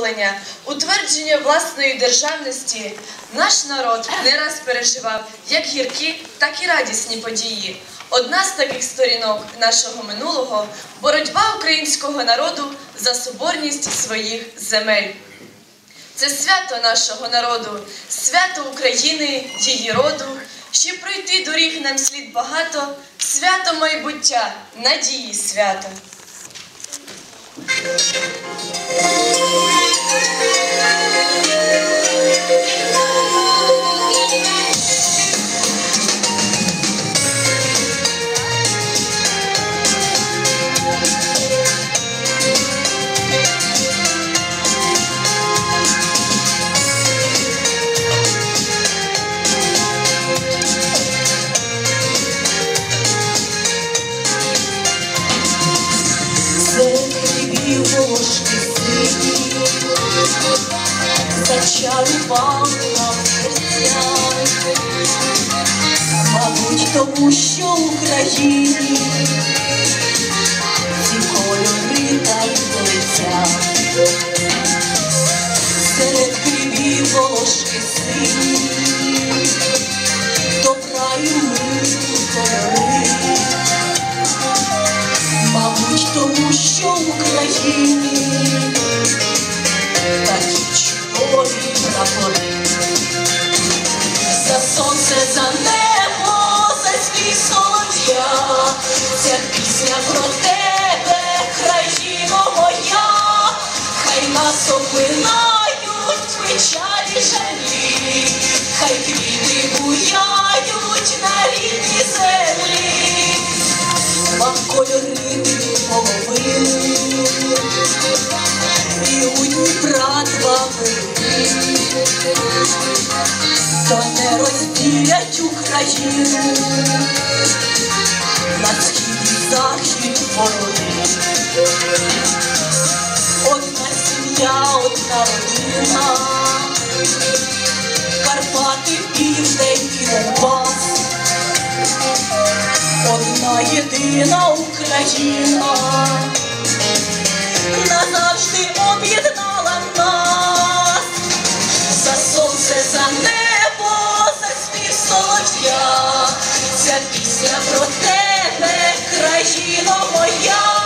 визволення, утвердження власної державності наш народ не раз переживав як гіркі, так і радісні події. Одна з таких сторінок нашого минулого боротьба українського народу за соборність своїх земель. Це свято нашого народу, свято України, її роду. Щоб пройти доріг нам слід багато, свято майбуття, надії свято. Землі волошки зачарувала серця. Мабуть, тому що в Україні ці кольори так летять. Серед хлібів волошки сині, добра і пісня про тебе, країно моя, хай нас обминають печалі жалі, хай квіти буяють на рідній землі. Вам кольори половини, і у два береги, то не розділять Україну захід ворони. Одна сім'я, одна родина, Карпати, південь і Донбас. Одна єдина Україна назавжди об'єднала нас за сонце, за небо, за спів солов'я. Ця пісня про тебе, країно моя,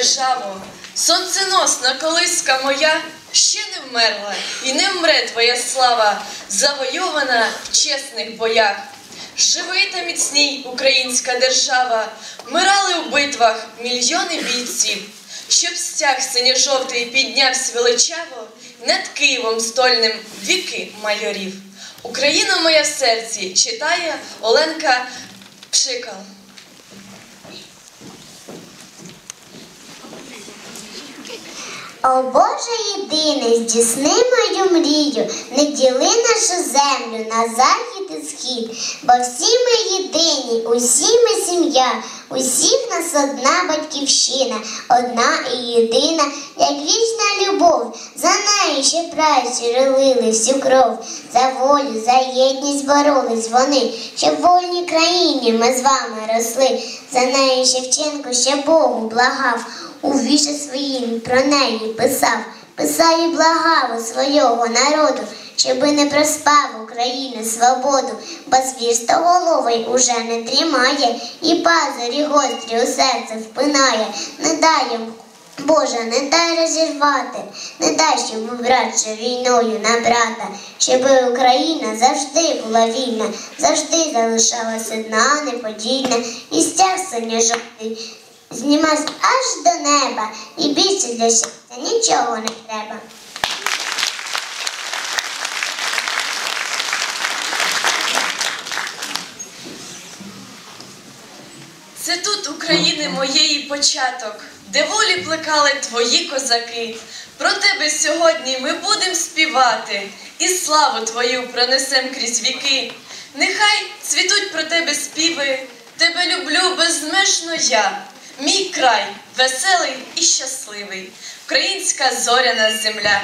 державо, сонценосна колиска моя, ще не вмерла, і не вмре твоя слава, завойована в чесних боях. Живий та міцній українська держава, вмирали у битвах мільйони бійців, щоб стяг синьо-жовтий піднявся величаво, над Києвом стольним віки майорів. Україна моя в серці читає Оленка Пшикал. О Боже єдиний, здійсни мою мрію, не діли нашу землю на захід і схід, бо всі ми єдині, усі ми сім'я, усіх нас одна батьківщина, одна і єдина, як вічна любов, за нею ще працю релили всю кров, за волю, за єдність боролись вони, щоб в вольній країні ми з вами росли, за нею Шевченко ще Богу благав. У вірші своїм про неї писав, писав і благав у свого народу, щоби не проспав України свободу, бо звірстоголовий уже не тримає, і пазурі гострі у серце впинає, не йому, Боже, не дай розірвати, не дай, щоб братче війною на брата, щоби Україна завжди була вільна, завжди залишалась одна, неподільна, і стяг синьо жовтий знімався аж до неба, і більше для щастя нічого не треба. Це тут України моєї початок, де волі плекали твої козаки. Про тебе сьогодні ми будем співати, і славу твою пронесем крізь віки. Нехай цвітуть про тебе співи, тебе люблю безмежно я. Мій край веселий і щасливий, українська зоряна земля.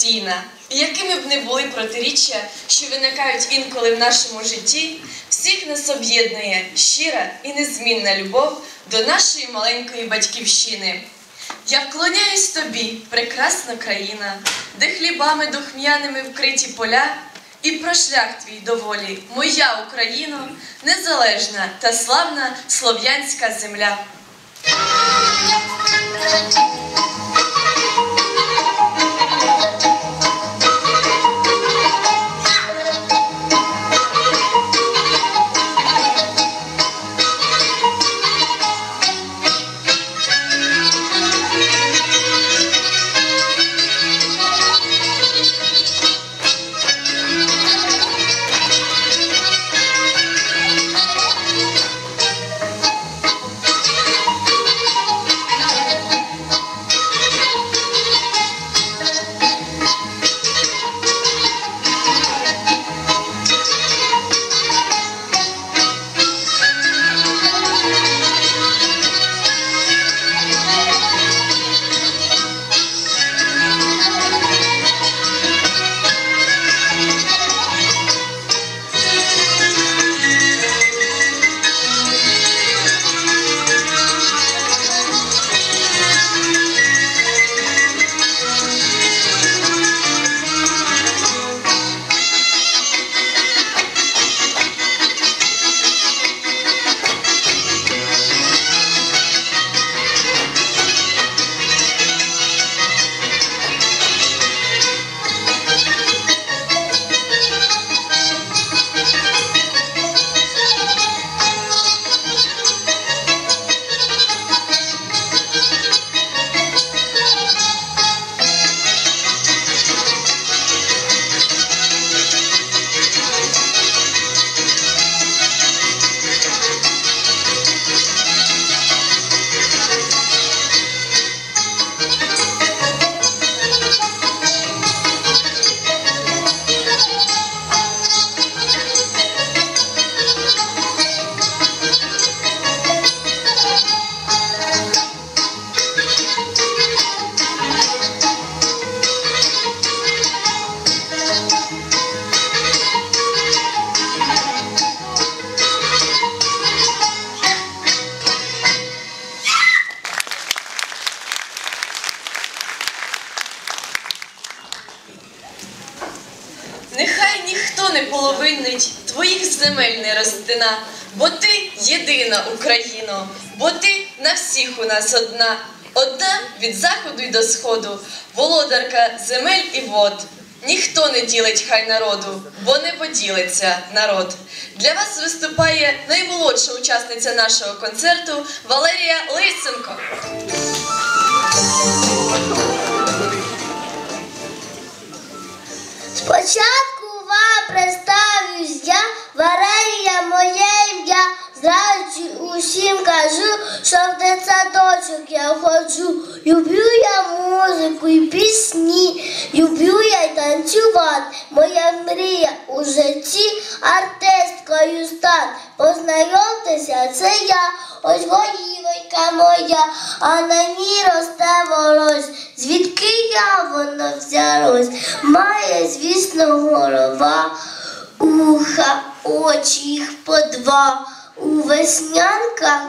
Постійна. І якими б не були протиріччя, що виникають інколи в нашому житті, всіх нас об'єднує щира і незмінна любов до нашої маленької батьківщини. Я вклоняюсь тобі, прекрасна країна, де хлібами духм'яними вкриті поля, і про шлях твій доволі, моя Україно, незалежна та славна слов'янська земля. Земель не розтина, бо ти єдина Україно, бо ти на всіх у нас одна, одна від заходу й до сходу, володарка земель і вод. Ніхто не ділить хай народу, бо не поділиться народ. Для вас виступає наймолодша учасниця нашого концерту Валерія Лисенко. Спочатку вам представлюсь я, Валерія моє ім'я. Зразу усім кажу, що в дитсадочок я ходжу. Люблю я музику і пісні, люблю я й танцювати. Моя мрія у житті артисткою стати. Познайомтеся, це я, ось голівонька моя, а на ній росте волос. Звідки я воно взялось? Має, звісно, голова, уха, очі їх по два. У веснянках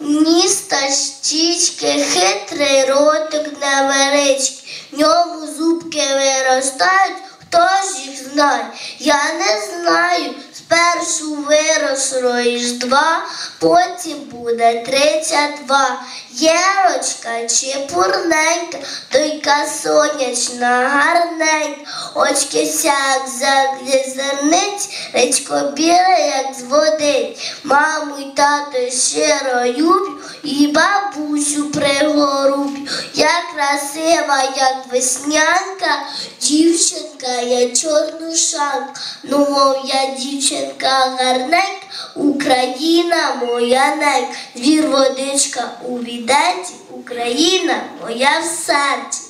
ніс та щічки, хитрий ротик невеличкий, в ньому зубки виростають, хто ж їх знає? Я не знаю. Спершу виросло із два, потім буде тридцять два. Єрочка чепурненька, дойка сонячна, гарненька, очки сяк заглі зерниць, речко біле, як з води. Маму й тато щиро люблю, і бабусю пригорублю. Я красива, як веснянка, дівчинка, я чорнушанка. Ну, мов я дівчинка гарненька, Україна моя ненька. Двір водичка у відеті, Україна моя в серці.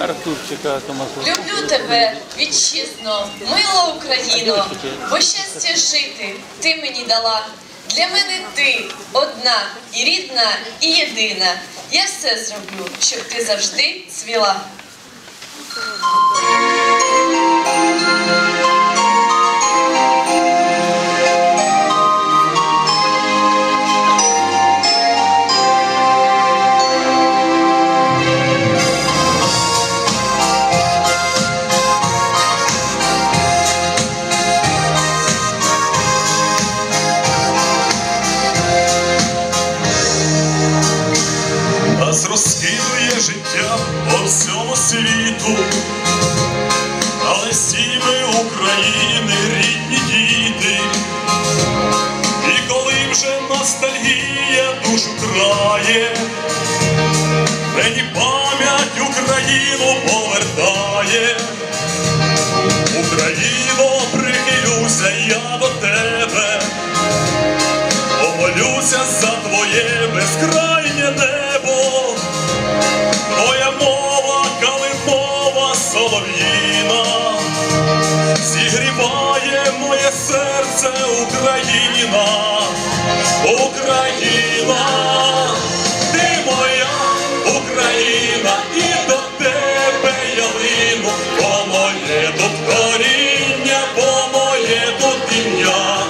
Артурчика Томасова. Люблю тебе, вітчизно, мила Україно, бо щастя жити ти мені дала. Для мене ти одна і рідна, і єдина. Я все зроблю, щоб ти завжди цвіла. Життя по всьому світу, але сіми України серце Україна, Україна, ти моя Україна, і до тебе я лину, бо моє тут коріння, бо моє тут ім'я,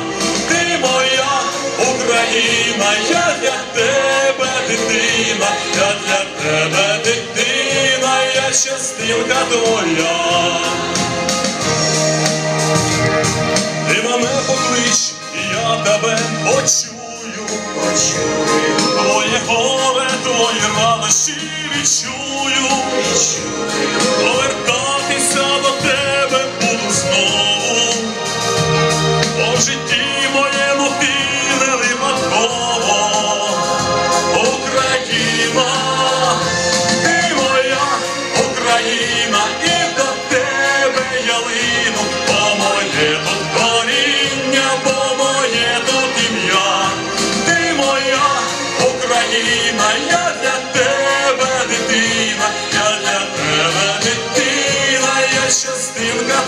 ти моя Україна, я для тебе дитина, я для тебе дитина, я щастинка твоя. Ти мене поклич, я тебе почую, почую. Твоє горе, твої радощі відчую, відчую. Повертатися до тебе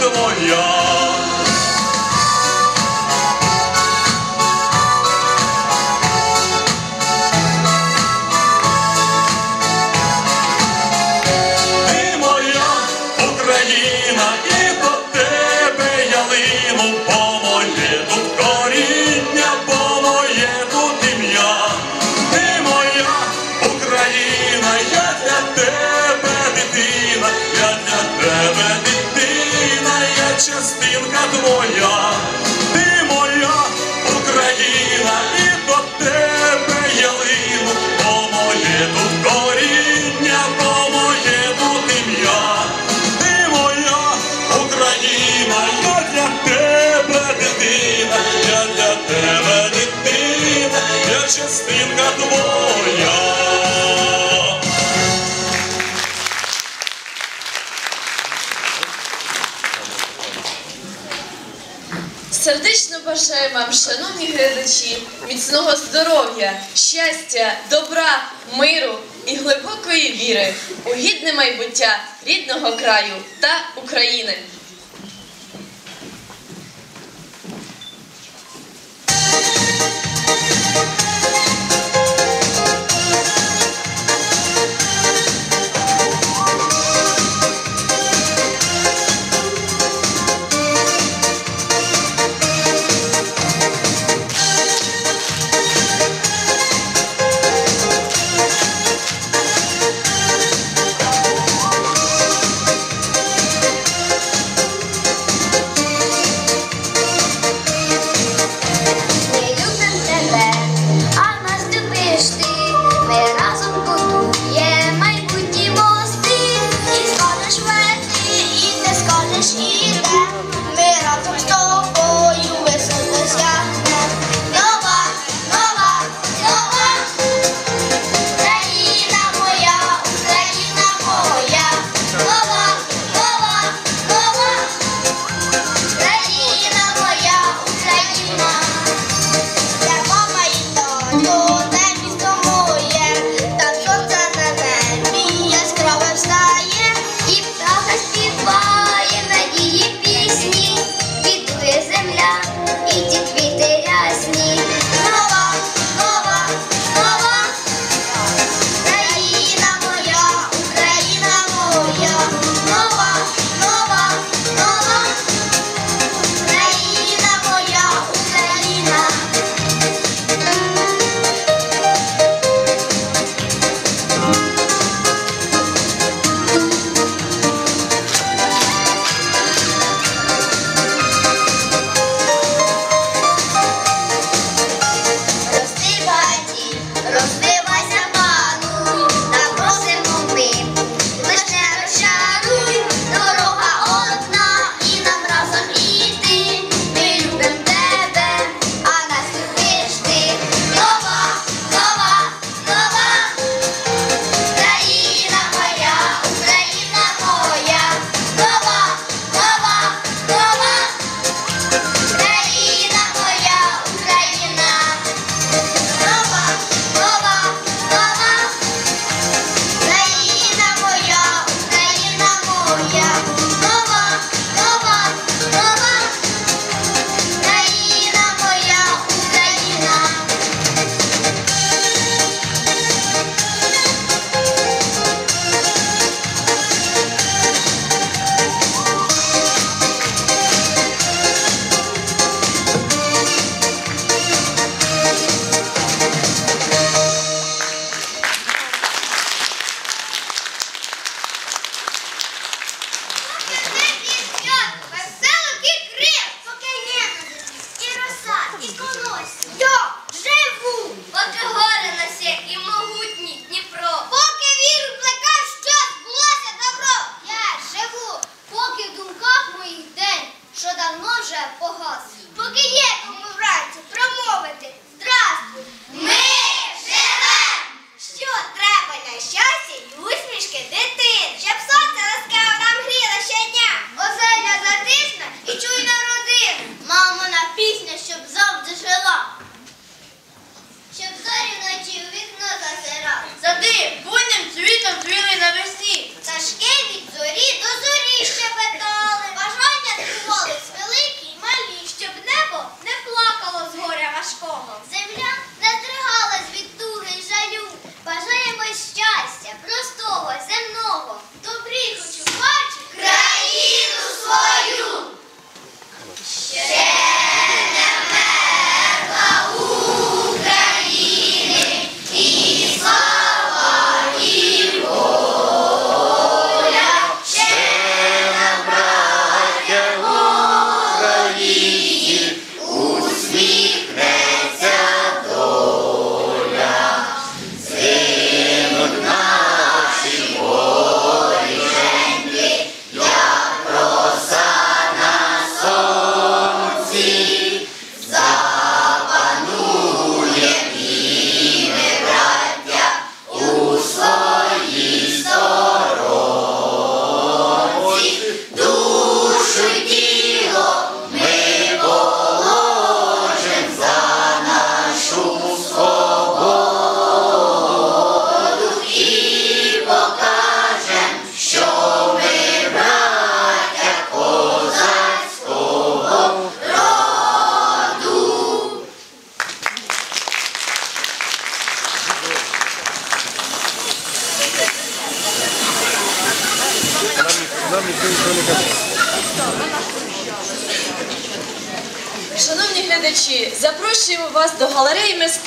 the one, y'all. тобою. Бажаю вам, шановні глядачі, міцного здоров'я, щастя, добра, миру і глибокої віри у гідне майбуття рідного краю та України.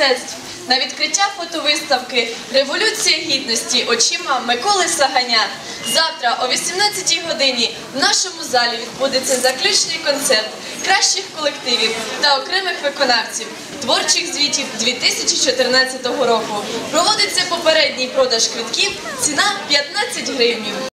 Мистецтв на відкриття фотовиставки Революція гідності очима Миколи Саганя. Завтра о 18-й годині в нашому залі відбудеться заключний концерт кращих колективів та окремих виконавців творчих звітів 2014 року. Проводиться попередній продаж квитків. Ціна 15 гривень.